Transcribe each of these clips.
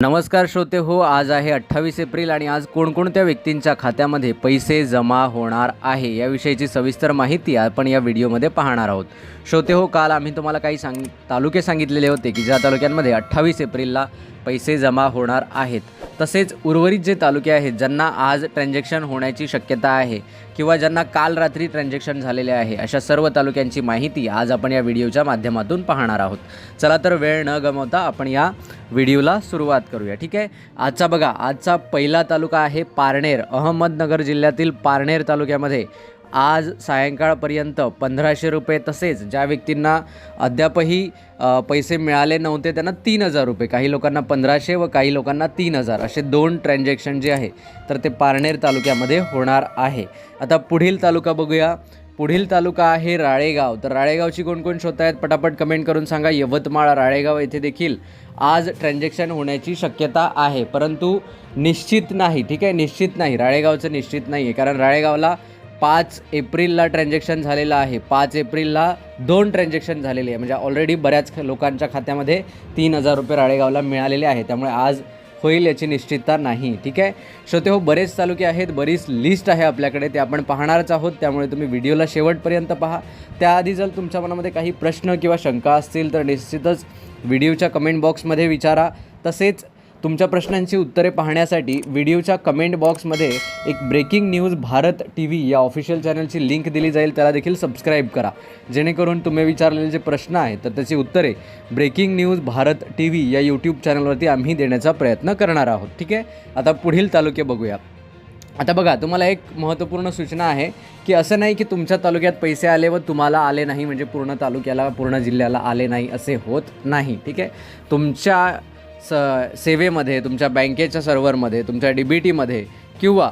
नमस्कार श्रोते हो आज आहे अठ्ठावीस एप्रिल आणि आज कोणकोणत्या व्यक्तींच्या खात्यामध्ये पैसे जमा होणार आहे याविषयीची सविस्तर माहिती आपण या व्हिडिओमध्ये पाहणार आहोत. श्रोते हो काल आम्ही तुम्हाला काही सांग तालुके सांगितलेले होते की ज्या तालुक्यांमध्ये अठ्ठावीस एप्रिलला पैसे जमा होणार आहेत. तसेच उर्वरित जे तालुके आहेत ज्यांना आज ट्रान्झॅक्शन होण्याची शक्यता आहे किंवा ज्यांना काल रात्री ट्रान्झॅक्शन झालेले आहे अशा सर्व तालुक्यांची माहिती आज आपण या व्हिडिओच्या माध्यमातून पाहणार आहोत. चला तर वेळ न गमवता आपण या व्हिडिओला सुरुवात करूया. ठीक आहे? आजचा बघा आजचा पहिला तालुका आहे पारनेर. अहमदनगर जिल्ह्यातील पारनेर तालुक्यामध्ये आज सायंकाळपर्यंत पंधराशे रुपये तसेच ज्या व्यक्तींना अद्यापही पैसे मिळाले नव्हते त्यांना तीन हजार रुपये काही लोकांना पंधराशे व काही लोकांना तीन हजार असे दोन ट्रान्झॅक्शन जे आहे तर ते पारनेर तालुक्यामध्ये होणार आहे. आता पुढील तालुका बघूया. पुढील तालुका आहे राळेगाव. तर राळेगावची कोण कोण आहेत पटापट कमेंट करून सांगा. यवतमाळ राळेगाव येथे देखील आज ट्रान्झॅक्शन होण्याची शक्यता आहे. परंतु निश्चित नाही ठीक आहे? निश्चित नाही. राळेगावचं निश्चित नाही आहे कारण राळेगावला पाच एप्रिलला ट्रान्झॅक्शन झालेलं आहे. पाच एप्रिलला दोन ट्रान्झॅक्शन झालेले आहे. म्हणजे ऑलरेडी बऱ्याच लोकांच्या खात्यामध्ये तीन हजार रुपये राळेगावला मिळालेले आहे त्यामुळे आज होईल याची निश्चितता नाही. ठीक आहे? श्रोते हो बरेच तालुके आहेत. बरीच लिस्ट आहे आपल्याकडे. ते आपण पाहणारच आहोत. त्यामुळे तुम्ही व्हिडिओला शेवटपर्यंत पहा. त्याआधी जर तुमच्या मनामध्ये काही प्रश्न किंवा शंका असतील तर निश्चितच व्हिडिओच्या कमेंट बॉक्समध्ये विचारा. तसेच तुमच्या प्रश्नांची उत्तरे पाहण्यासाठी व्हिडिओच्या कमेंट बॉक्समध्ये एक breaking news Bharat T V या ऑफिशियल चॅनलची लिंक दिली जाईल. त्याला देखील सबस्क्राईब करा. जेणेकरून तुम्ही विचारलेले जे प्रश्न आहेत तर त्याची उत्तरे breaking news Bharat T V या यूट्यूब चॅनलवरती आम्ही देण्याचा प्रयत्न करणार आहोत. ठीक आहे? आता पुढील तालुके बघूया. आता बघा तुम्हाला एक महत्त्वपूर्ण सूचना आहे की असं नाही की तुमच्या तालुक्यात पैसे आले व तुम्हाला आले नाही म्हणजे पूर्ण तालुक्याला पूर्ण जिल्ह्याला आले नाही असे होत नाही. ठीक आहे? तुमच्या स सेवेमध्ये तुमच्या बँकेच्या सर्व्हरमध्ये तुमच्या डी बी टीमध्ये किंवा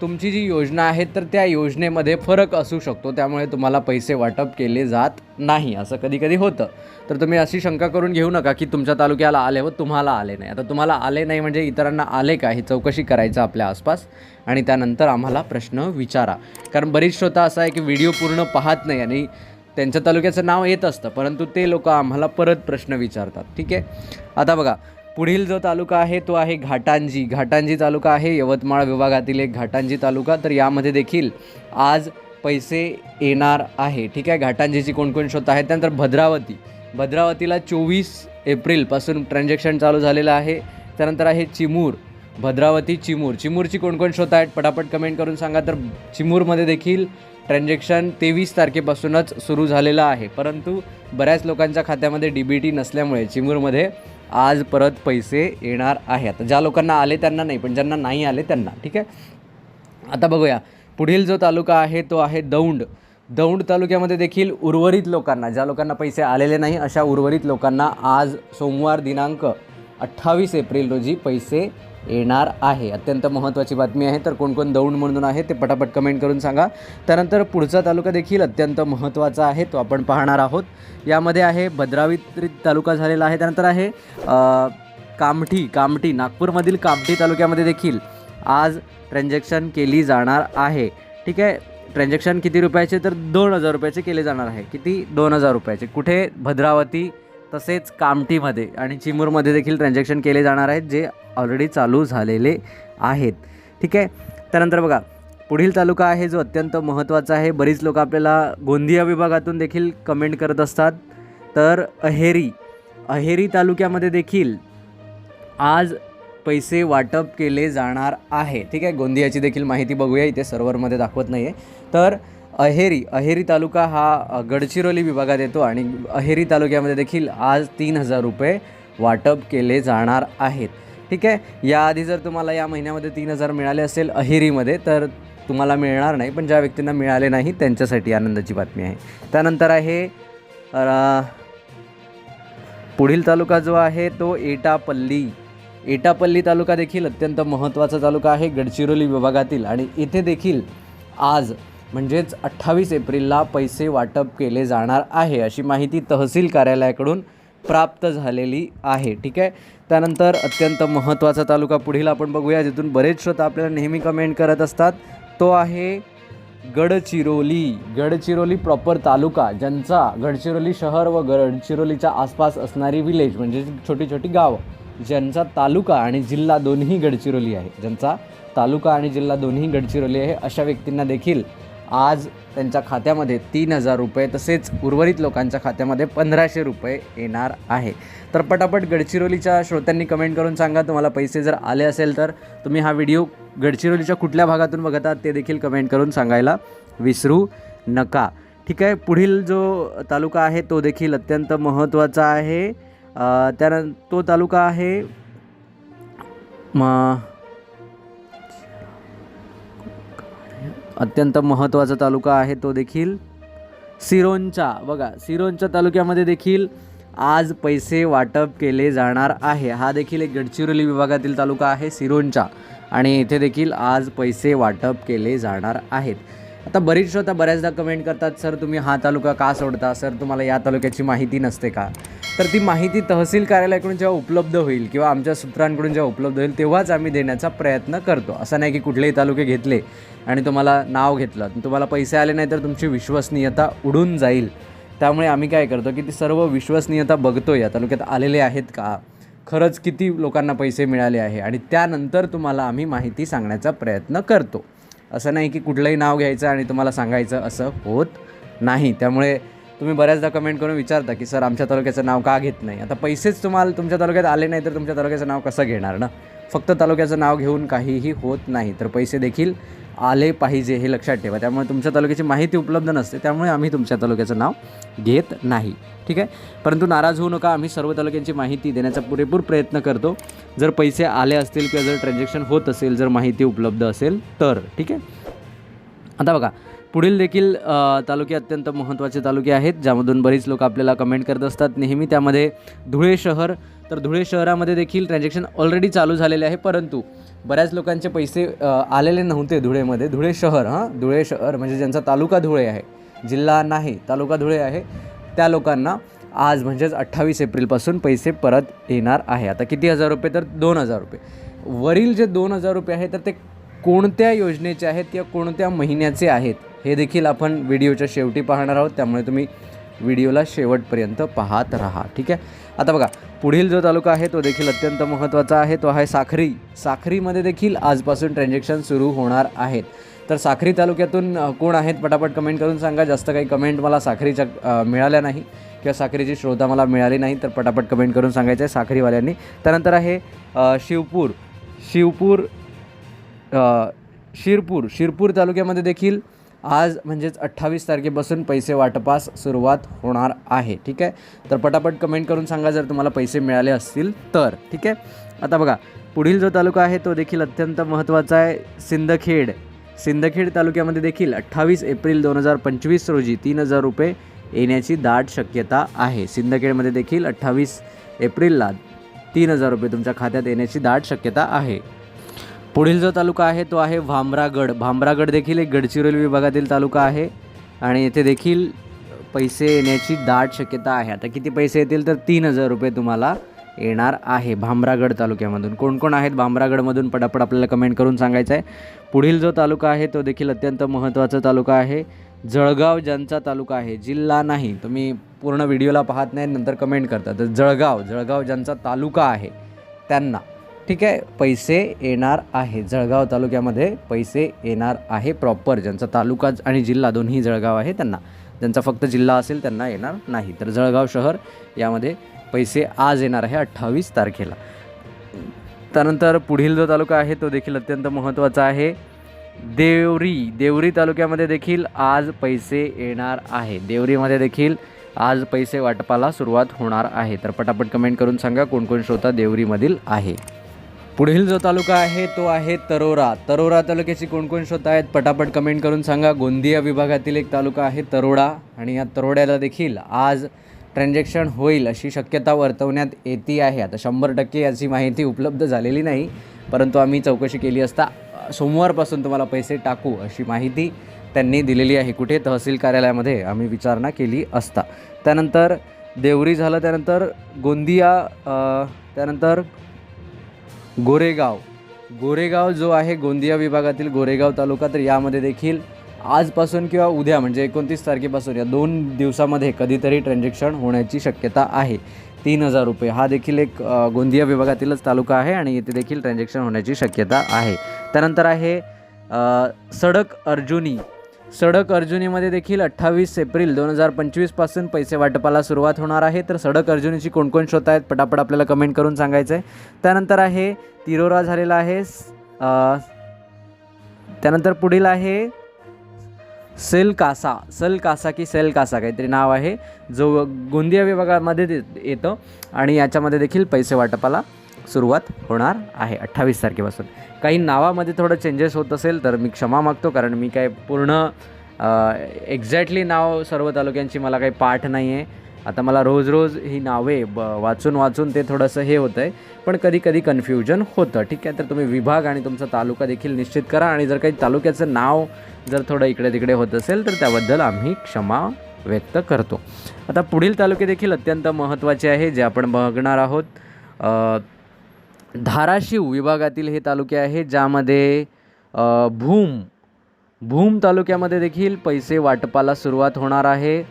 तुमची जी योजना आहे तर त्या योजनेमध्ये फरक असू शकतो. त्यामुळे तुम्हाला पैसे वाटप केले जात नाही असं कधी कधी होतं. तर तुम्ही अशी शंका करून घेऊ नका की तुमच्या तालुक्याला आले व तुम्हाला आले नाही. आता तुम्हाला आले नाही म्हणजे इतरांना आले का? ही चौकशी करायचं आपल्या आसपास. आणि त्यानंतर आम्हाला प्रश्न विचारा. कारण बरीच श्रोता असा आहे की व्हिडिओ पूर्ण पाहत नाही आणि त्यांच्या तालुक्याचं नाव येत असतं परंतु ते लोक आम्हाला परत प्रश्न विचारतात. ठीक आहे? आता बघा पुढील जो तालुका आहे तो आहे घाटांजी. घाटांजी तालुका आहे यवतमाळ विभागातील एक घाटांजी तालुका. तर यामध्ये देखील आज पैसे येणार आहे. ठीक आहे घाटांजीची कोणकोण शोध आहेत? त्यानंतर भद्रावती. भद्रावतीला चोवीस एप्रिलपासून ट्रान्झॅक्शन चालू झालेलं आहे. त्यानंतर आहे चिमूर. भद्रावती चिमूर. चिमूरची कोणकोण शोध आहेत? पटापट कमेंट करून सांगा. तर चिमूरमध्ये देखील ट्रान्झॅक्शन तेवीस तारखेपासूनच सुरू झालेलं आहे. परंतु बऱ्याच लोकांच्या खात्यामध्ये डी बी टी नसल्यामुळे चिमूरमध्ये आज परत पैसे येणार आहे. आता ज्या लोकांना आले त्यांना नाही पण ज्यांना नाही आले त्यांना ठीक आहे? आता बघूया. पुढील जो तालुका आहे तो आहे दौंड. दौंड तालुक्यामध्ये देखील उर्वरित लोकांना ज्या लोकांना पैसे आलेले नाही अशा उर्वरित लोकांना आज सोमवार दिनांक अठ्ठावीस एप्रिल रोजी पैसे येणार आहे. अत्यंत महत्त्वाची बातमी आहे. तर कोण कोण दौंड म्हणून आहे ते पटापट कमेंट करून सांगा. त्यानंतर पुढचा तालुका देखील अत्यंत महत्त्वाचा आहे. तो आपण पाहणार आहोत. यामध्ये आहे भद्रावती तालुका झालेला आहे. त्यानंतर आहे कामठी कामठी नागपूरमधील कामठी तालुक्यामध्ये देखील आज ट्रान्झॅक्शन केली जाणार आहे. ठीक आहे? ट्रान्झॅक्शन किती रुपयाचे? तर दोन हजार रुपयाचे केले जाणार आहे. किती? दोन हजार रुपयाचे. कुठे? भद्रावती तसेच कामठीमध्ये आणि चिमूरमध्ये देखील ट्रान्झॅक्शन केले जाणार आहेत जे ऑलरेडी चालू झालेले आहेत. ठीक आहे? त्यानंतर बघा पुढील तालुका आहे जो अत्यंत महत्त्वाचा आहे. बरीच लोक आपल्याला गोंदिया विभागातून देखील कमेंट करत असतात. तर अहेरी अहेरी तालुक्यामध्ये देखील आज पैसे वाटप केले जाणार आहे. ठीक आहे? गोंदियाची देखील माहिती बघूया इथे सर्व्हरमध्ये दाखवत नाही आहे तर अहेरी अहेरी तालुका हा गडचिरोली विभागात येतो आणि अहेरी तालुक्यामध्ये देखील आज तीन हजार रुपये वाटप केले जाणार आहेत. ठीक आहे? याआधी जर तुम्हाला या महिन्यामध्ये तीन हजार मिळाले असेल अहेरीमध्ये तर तुम्हाला मिळणार नाही पण ज्या व्यक्तींना मिळाले नाही त्यांच्यासाठी आनंदाची बातमी आहे. त्यानंतर आहे पुढील तालुका जो आहे तो एटापल्ली. एटापल्ली तालुका देखील अत्यंत महत्त्वाचा तालुका आहे गडचिरोली विभागातील आणि इथे देखील आज म्हणजेच अठ्ठावीस एप्रिलला पैसे वाटप केले जाणार आहे अशी माहिती तहसील कार्यालयाकडून प्राप्त झालेली आहे. ठीक आहे? त्यानंतर अत्यंत महत्त्वाचा तालुका पुढील आपण बघूया जिथून बरेच श्रोता आपल्याला नेहमी कमेंट करत असतात. तो आहे गडचिरोली. गडचिरोली प्रॉपर तालुका ज्यांचा गडचिरोली शहर व गडचिरोलीच्या आसपास असणारी विलेज म्हणजे छोटी छोटी गावं ज्यांचा तालुका आणि जिल्हा दोन्ही गडचिरोली आहे. ज्यांचा तालुका आणि जिल्हा दोन्ही गडचिरोली आहे अशा व्यक्तींना देखील आज त्यांच्या खात्यामध्ये तीन हजार रुपये तसेच उर्वरित लोकांच्या खात्यामध्ये पंधराशे रुपये येणार आहे. तर पटापट गडचिरोलीच्या श्रोत्यांनी कमेंट करून सांगा. तुम्हाला पैसे जर आले असेल तर तुम्ही हा व्हिडिओ गडचिरोलीच्या कुठल्या भागातून बघत आहात ते देखील कमेंट करून सांगायला विसरू नका. ठीक आहे पुढील जो तालुका आहे तो देखील अत्यंत महत्त्वाचा आहे. अ, त्यानं तो तालुका आहे म अत्यंत महत्त्वाचा तालुका आहे तो देखील सिरोंचा. बघा सिरोंचा तालुक्यामध्ये देखील आज पैसे वाटप केले जाणार आहे. हा देखील एक गडचिरोली विभागातील तालुका आहे सिरोंचा. आणि इथे देखील आज पैसे वाटप केले जाणार आहेत. आता बरीच श्रोता बऱ्याचदा कमेंट करतात सर तुम्ही हा तालुका का सोडता? सर तुम्हाला या तालुक्याची माहिती नसते का? तर ती माहिती तहसील कार्यालयाकडून जेव्हा उपलब्ध होईल किंवा आमच्या सूत्रांकडून जेव्हा उपलब्ध होईल तेव्हाच आम्ही देण्याचा प्रयत्न करतो. असं नाही की कुठलेही तालुके घेतले आणि तुम्हाला नाव घेतलं तुम्हाला पैसे आले नाही तर तुमची विश्वसनीयता उडून जाईल. त्यामुळे आम्ही काय करतो की ती सर्व विश्वसनीयता बघतो या तालुक्यात आलेले आहेत का? खरंच किती लोकांना पैसे मिळाले आहे? आणि त्यानंतर तुम्हाला आम्ही माहिती सांगण्याचा प्रयत्न करतो. असं नाही की कुठलंही नाव घ्यायचं आणि तुम्हाला सांगायचं असं होत नाही. त्यामुळे तुम्ही बऱ्याचदा कमेंट करून विचारता की सर आमच्या तालुक्याचं नाव का घेत नाही? आता पैसेच तुम्हाला तुमच्या तालुक्यात आले नाही तर तुमच्या तालुक्याचं नाव कसं घेणार ना? फक्त तालुक्याचं नाव घेऊन काहीही होत नाही तर पैसे देखील आले पाहिजे हे लक्षात ठेवा. त्यामुळे तुमच्या तालुक्याची माहिती उपलब्ध नसते त्यामुळे आम्ही तुमच्या तालुक्याचं नाव घेत नाही. ठीक आहे? परंतु नाराज होऊ नका आम्ही सर्व तालुक्यांची माहिती देण्याचा पुरेपूर प्रयत्न करतो. जर पैसे आले असतील किंवा जर ट्रान्झॅक्शन होत असेल जर माहिती उपलब्ध असेल तर. ठीक आहे? आता बघा पुढील देखील तालुके अत्यंत महत्त्वाचे तालुके आहेत ज्यामधून बरीच लोक आपल्याला कमेंट करत असतात. नेहमी त्यामध्ये धुळे शहर तर धुळे शहरामध्ये देखील ट्रान्झॅक्शन ऑलरेडी चालू झालेले आहे परंतु बऱ्याच लोकांचे पैसे आलेले नव्हते धुळेमध्ये. धुळे शहर हां? धुळे शहर म्हणजे ज्यांचा तालुका धुळे आहे जिल्हा नाही तालुका धुळे आहे त्या लोकांना आज म्हणजेच अठ्ठावीस एप्रिलपासून पैसे परत येणार आहे. आता किती हजार रुपये? तर दोन हजार रुपये. वरील जे दोन हजार रुपये आहे तर ते कोणत्या योजनेचे आहेत किंवा कोणत्या महिन्याचे आहेत हे देखील आपण व्हिडिओच्या शेवटी पाहणार आहोत. त्यामुळे तुम्ही व्हिडिओला शेवटपर्यंत पाहत राहा. ठीक आहे? आता बघा पुढील जो तालुका आहे तो देखील अत्यंत महत्त्वाचा आहे. तो आहे साखरी. साखरीमध्ये देखील आजपासून ट्रान्झॅक्शन सुरू होणार आहेत. तर साखरी तालुक्यातून कोण आहेत? पटापट कमेंट करून सांगा. जास्त काही कमेंट मला साखरीच्या मिळाल्या नाही किंवा साखरीची श्रोता मला मिळाली नाही तर पटापट कमेंट करून सांगायचं आहे साखरीवाल्यांनी. त्यानंतर आहे शिवपूर. शिवपूर शिरपूर. शिरपूर तालुक्यामध्ये देखील आज म्हणजेच अठ्ठावीस तारखेपासून पैसे वाटपास सुरुवात होणार आहे ठीक आहे? तर पटापट कमेंट करून सांगा जर तुम्हाला पैसे मिळाले असतील तर ठीक आहे? आता बघा पुढील जो तालुका आहे तो देखील अत्यंत महत्त्वाचा आहे सिंदखेड. सिंदखेड तालुक्यामध्ये देखील अठ्ठावीस एप्रिल दोन हजार पंचवीस रोजी तीन हजार रुपये येण्याची दाट शक्यता आहे. सिंदखेडमध्ये देखील अठ्ठावीस एप्रिलला तीन हजार रुपये तुमच्या खात्यात येण्याची दाट शक्यता आहे. पुढील जो तालुका आहे तो आहे भामरागड. भामरागड देखील एक गडचिरोली विभागातील तालुका आहे आणि येथे देखील पैसे येण्याची दाट शक्यता आहे. आता किती पैसे येतील तर तीन हजार रुपये तुम्हाला येणार आहे भामरागड तालुक्यामधून. कोण कोण आहेत भामरागडमधून? पटापट आपल्याला कमेंट करून सांगायचं आहे. पुढील जो तालुका आहे तो देखील अत्यंत महत्त्वाचा तालुका आहे. जळगाव ज्यांचा तालुका आहे जिल्हा नाही तुम्ही पूर्ण व्हिडिओला पाहत नाही नंतर कमेंट करता. तर जळगाव जळगाव ज्यांचा तालुका आहे त्यांना ठीक आहे पैसे येणार आहे. जळगाव तालुक्यामध्ये पैसे येणार आहे प्रॉपर ज्यांचा तालुका आणि जिल्हा दोन्ही जळगाव आहे त्यांना. ज्यांचा फक्त जिल्हा असेल त्यांना येणार नाही. तर जळगाव शहर यामध्ये पैसे आज येणार आहे अठ्ठावीस तारखेला. त्यानंतर पुढील जो तालुका आहे तो देखील अत्यंत महत्त्वाचा आहे. देवरी देवरी तालुक्यामध्ये देखील आज पैसे येणार आहे. देवरीमध्ये देखील आज पैसे वाटपाला सुरुवात होणार आहे. तर पटापट कमेंट करून सांगा कोणकोण श्रोता देवरीमधील आहे. पुढील जो तालुका आहे तो आहे तरोरा. तरोरा तालुक्याची कोण कोण श्रोता आहेत पटापट कमेंट करून सांगा. गोंदिया विभागातील एक तालुका आहे तरोडा आणि या तरोड्याला देखील आज ट्रान्झॅक्शन होईल अशी शक्यता वर्तवण्यात येते आहे. आता शंभर टक्के याची माहिती उपलब्ध झालेली नाही परंतु आम्ही चौकशी केली असता सोमवारपासून तुम्हाला पैसे टाकू अशी माहिती त्यांनी दिलेली आहे. कुठे? तहसील कार्यालयामध्ये आम्ही विचारणा केली असता. त्यानंतर देवरी झालं त्यानंतर गोंदिया त्यानंतर गोरेगाव. गोरेगाव जो आहे गोंदिया विभागातील गोरेगाव तालुका तर यामध्ये देखील आजपासून किंवा उद्या म्हणजे एकोणतीस तारखेपासून या दोन दिवसामध्ये कधीतरी ट्रान्झॅक्शन होण्याची शक्यता आहे. तीन हजार रुपये. हा देखील एक गोंदिया विभागातीलच तालुका आहे आणि येथे देखील ट्रान्झॅक्शन होण्याची शक्यता आहे. त्यानंतर आहे सडक अर्जुनी. सडक अर्जुनीमध्ये देखील अठ्ठावीस एप्रिल दोन हजार पंचवीसपासून पैसे वाटपाला सुरुवात होणार आहे. तर सडक अर्जुनीची कोणकोण श्रोत आहेत? पटापट आपल्याला कमेंट करून सांगायचं आहे त्यानंतर आहे तिरोरा झालेला आहे. त्यानंतर पुढील आहे सेल कासा. सेल कासा की सेल कासा काहीतरी नाव आहे. जो गोंदिया विभागामध्ये येतं आणि याच्यामध्ये देखील पैसे वाटपाला सुरुवात होणार आहे अठ्ठावीस तारखेपासून. काही नावामध्ये थोडं चेंजेस होत असेल तर मी क्षमा मागतो कारण मी काय पूर्ण एक्झॅक्टली नाव सर्व तालुक्यांची मला काही पाठ नाही आहे आता मला रोज रोज ही नावे ब वाचून वाचून ते थोडंसं हे होतं आहे पण कधी कधी कन्फ्युजन होतं ठीक आहे? तर तुम्ही विभाग आणि तुमचा तालुका देखील निश्चित करा आणि जर काही तालुक्याचं नाव जर थोडं इकडे तिकडे होत असेल तर त्याबद्दल आम्ही क्षमा व्यक्त करतो. आता पुढील तालुके देखील अत्यंत महत्त्वाचे आहे जे आपण बघणार आहोत. धाराशिव विभागातील हे तालुके आहे ज्यामध्ये भूम भूम तालुक्यामध्ये देखील पैसे वाटपाला सुरुवात होणार आहे.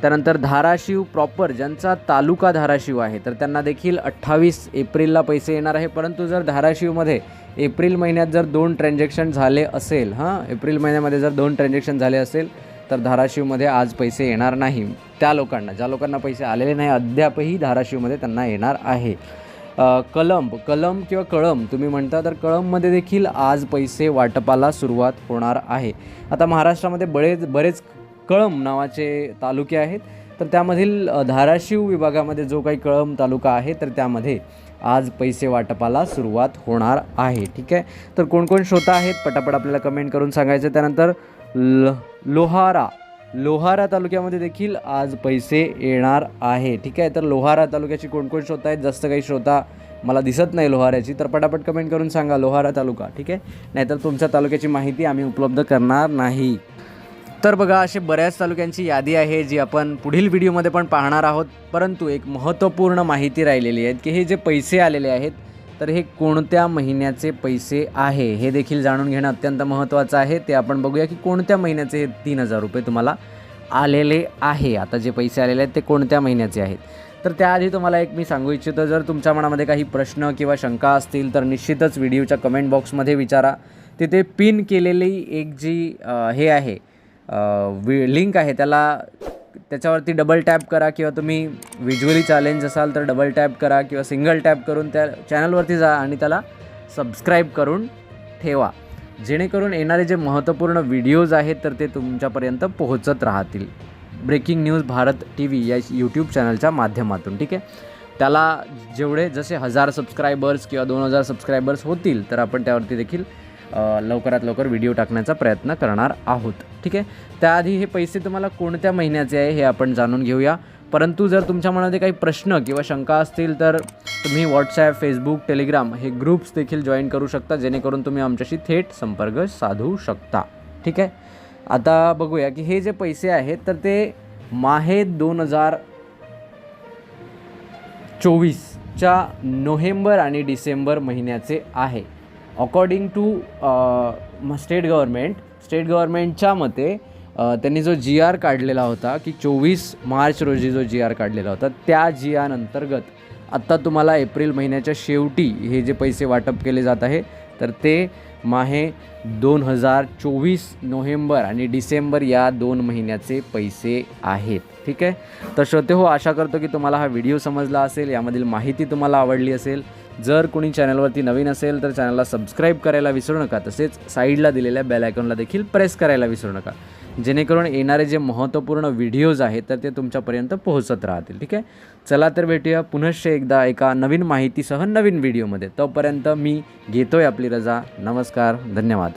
त्यानंतर धाराशिव प्रॉपर ज्यांचा तालुका धाराशिव आहे तर त्यांना देखील अठ्ठावीस एप्रिलला पैसे येणार आहे. परंतु जर धाराशिवमध्ये एप्रिल महिन्यात जर दोन ट्रान्झॅक्शन झाले असेल हां एप्रिल महिन्यामध्ये जर दोन ट्रान्झॅक्शन झाले असेल तर धाराशिवमध्ये आज पैसे येणार नाही. त्या लोकांना ज्या लोकांना पैसे आलेले नाही अद्यापही धाराशिवमध्ये त्यांना येणार आहे. कलंब कलंब कलम किंवा कळम तुम्ही म्हणता तर कळंबमध्ये देखील आज पैसे वाटपाला सुरुवात होणार आहे. आता महाराष्ट्रामध्ये बरेच बरेच कळंब नावाचे तालुके आहेत. तर त्यामधील धाराशिव विभागामध्ये जो काही कळम तालुका आहे तर त्यामध्ये आज पैसे वाटपाला सुरुवात होणार आहे. ठीक आहे? तर कोण कोण श्रोता आहेत? पटापट आपल्याला कमेंट करून सांगायचं. त्यानंतर ल लोहारा. लोहारा तालुक्यामध्ये देखील आज पैसे येणार आहे. ठीक आहे? तर लोहारा तालुक्याची कोणकोण श्रोता आहेत? जास्त काही श्रोता मला दिसत नाही लोहाऱ्याची तर पटापट कमेंट करून सांगा लोहारा तालुका. ठीक आहे? नाहीतर तुमच्या तालुक्याची माहिती आम्ही उपलब्ध करणार नाही. तर बघा असे बऱ्याच तालुक्यांची यादी आहे जी आपण पुढील व्हिडिओमध्ये पण पाहणार आहोत. परंतु एक महत्त्वपूर्ण माहिती राहिलेली आहे की हे जे पैसे आलेले आहेत तर हे कोणत्या महिन्याचे पैसे आहे हे देखील जाणून घेणं अत्यंत महत्त्वाचं आहे. ते आपण बघूया की कोणत्या महिन्याचे हे तीन हजार रुपये तुम्हाला आलेले आहे. आता जे पैसे आलेले आहेत ते कोणत्या महिन्याचे आहेत? तर त्याआधी तुम्हाला एक मी सांगू इच्छितो जर तुमच्या मनामध्ये काही प्रश्न किंवा शंका असतील तर निश्चितच व्हिडिओच्या कमेंट बॉक्समध्ये विचारा. तिथे पिन केलेली एक जी हे आहे वि लिंक आहे त्याला त्याच्यावरती डबल टॅप करा किंवा तुम्ही व्हिज्युअली चॅलेंज असाल तर डबल टॅप करा किंवा सिंगल टॅप करून त्या चॅनलवरती जा आणि त्याला सबस्क्राईब करून ठेवा. जेणेकरून येणारे जे महत्त्वपूर्ण व्हिडिओज आहेत तर ते तुमच्यापर्यंत पोहोचत राहतील. Breaking news Bharat T V या यूट्यूब चॅनलच्या माध्यमातून ठीक आहे? त्याला जेवढे जसे हजार सबस्क्रायबर्स किंवा दोन हजार सबस्क्रायबर्स होतील तर आपण त्यावरती देखील लवकरात लवकर व्हिडिओ टाकण्याचा प्रयत्न करणार आहोत. ठीक आहे? त्याआधी हे पैसे तुम्हाला कोणत्या महिन्याचे आहे हे आपण जाणून घेऊया. परंतु जर तुमच्या मनामध्ये काही प्रश्न किंवा शंका असतील तर तुम्ही व्हॉट्सॲप फेसबुक टेलिग्राम हे ग्रुप्स देखील जॉईन करू शकता जेणेकरून तुम्ही आमच्याशी थेट संपर्क साधू शकता. ठीक आहे? आता बघूया की हे जे पैसे आहेत तर ते माहे दोन हजार चोवीसच्या नोव्हेंबर आणि डिसेंबर महिन्याचे आहे. According to state government state गव्हर्मेंटच्या मते त्यांनी जो जी आर काढलेला होता की चोवीस मार्च रोजी जो जी आर काढलेला होता त्या जी आर अंतर्गत आत्ता तुम्हाला एप्रिल महिन्याच्या शेवटी हे जे पैसे वाटप केले जात आहे तर ते माहे दोन हजार चोवीस नोव्हेंबर आणि डिसेंबर या दोन महिन्याचे पैसे आहेत. ठीक आहे? तर श्रोते हो आशा करतो की तुम्हाला हा व्हिडिओ समजला असेल यामधील माहिती तुम्हाला आवडली असेल. जर कोणी चॅनलवरती नवीन असेल तर चॅनलला सबस्क्राईब करायला विसरू नका. तसेच साईडला दिलेल्या बेल आयकॉनला देखील प्रेस करायला विसरू नका. जेणेकरून येणारे जे महत्त्वपूर्ण व्हिडिओज आहेत तर ते तुमच्यापर्यंत पोहोचत राहतील. ठीक आहे? चला तर भेटूया पुनश्च एकदा एका नवीन माहितीसह नवीन व्हिडिओमध्ये तोपर्यंत मी घेतो आहे आपली रजा. नमस्कार. धन्यवाद.